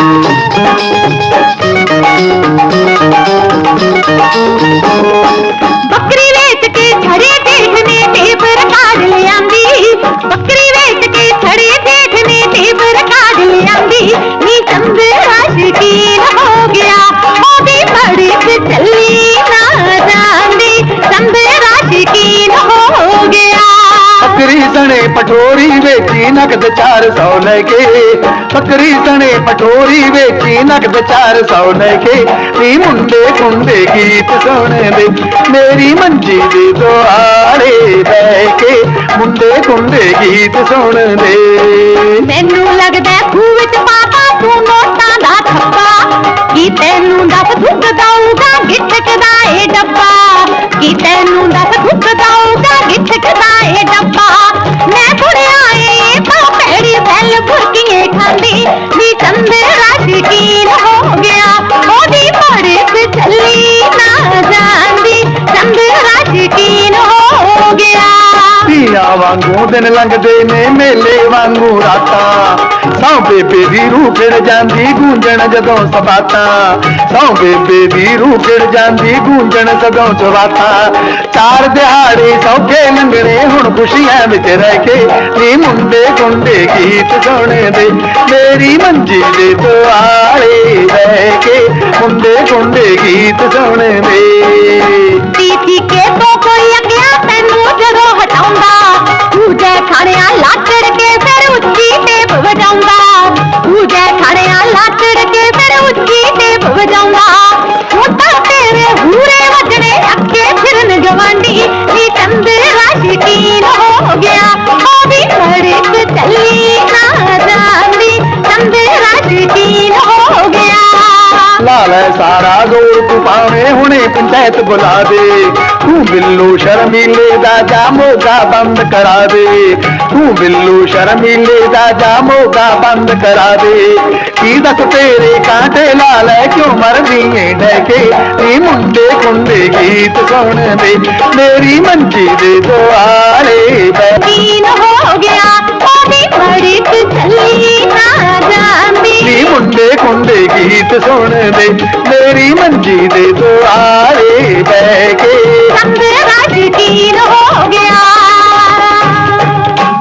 Thank you. ਬੱਕਰੀ ਸਣੇ ਪਠੋਰੀ ਵੇਚੀ ਨਗਦ 400 ਲੈ ਕੇ ਬੱਕਰੀ ਸਣੇ ਪਠੋਰੀ ਵੇਚੀ ਨਗਦ 400 ਲੈ ਕੇ ਨੀ ਮੁੰਡੇ ਕੁੰਡੇ ਗੀਤ ਸੁਣਦੇ ਮੇਰੀ ਮੰਜੀ ਦੇ ਦੁਆਲੇ ਬਹਿ ਕੇ ਮੁੰਡੇ ਕੁੰਡੇ ਗੀਤ ਸੁਣਦੇ ਮੈਨੂੰ ਲੱਗਦਾ ਹੈ ਖੂਹ ਵਿੱਚ ਪਾਪਾ ਤੂੰ ਨੋਟਾਂ ਦਾ ਥੱਪਾ ਕੀ ਤੈਨੂੰ ਦੱਸ ਦੁੱਧ ਦਊਗਾ ਗਿੱਟਕਦਾ ਏ ਡੱਬਾ ਕੀ ਤੈਨੂੰ ਦੱਸ ਦੁੱਧ ਦਊਗਾ ਗਿੱਟਕਦਾ ਏ ਡੱਬਾ ਵਾਂਗੂ ਦਿਨ ਲੰਘਦੇ ਨੇ ਮੇਲੇ ਵਾਂਗੂ ਰਾਤਾਂ। ਸੌ ਬੇਬੇ ਦੀ ਰੂਹ ਖਿੜ ਜਾਂਦੀ ਗੂੰਜਣ ਜਦੋਂ ਸਬਾਤਾਂ ਸੌ ਬੇਬੇ ਦੀ ਰੂਹ ਖਿੜ ਜਾਂਦੀ ਗੂੰਜਣ ਜਦੋਂ ਜਵਾਤਾਂ ਚਾਰ ਦਿਹਾੜੇ ਸੌਖੇ ਲੰਘਣੇ ਹੁਣ ਖੁਸ਼ੀਆਂ ਵਿੱਚ ਰਹਿ ਕੇ ਨੀ ਮੁੰਡੇ ਕੁੰਡੇ ਗੀਤ ਸੁਣਦੇ ਮੇਰੀ ਮੰਜੀ ਦੇ ਦੁਆਲੇ ਰਹਿ ਕੇ ਮੁੰਡੇ ਕੁੰਡੇ ਗੀਤ ਸੁਣਦੇ ਪੀਤੀ लाल सारा ज़ोर तू पावे हूने पंचायत बुला दे। तू बिल्लू शर्मीले दादा मोगा बंद करा दे। तू बिल्लू शर्मीले दादा मोगा बंद करा दे। की दस तेरे कांटे लाल है, क्यों मर दिए डके नी मुंडे कुंडे गीत सुन दे, मेरी मंजी दे दो आले ਕੁੰਡੇ ਗੀਤ ਸੁਣਦੇ ਮੇਰੀ ਮੰਜੀ ਦੇ ਦੁਆਲੇ ਬਹਿ ਕੇ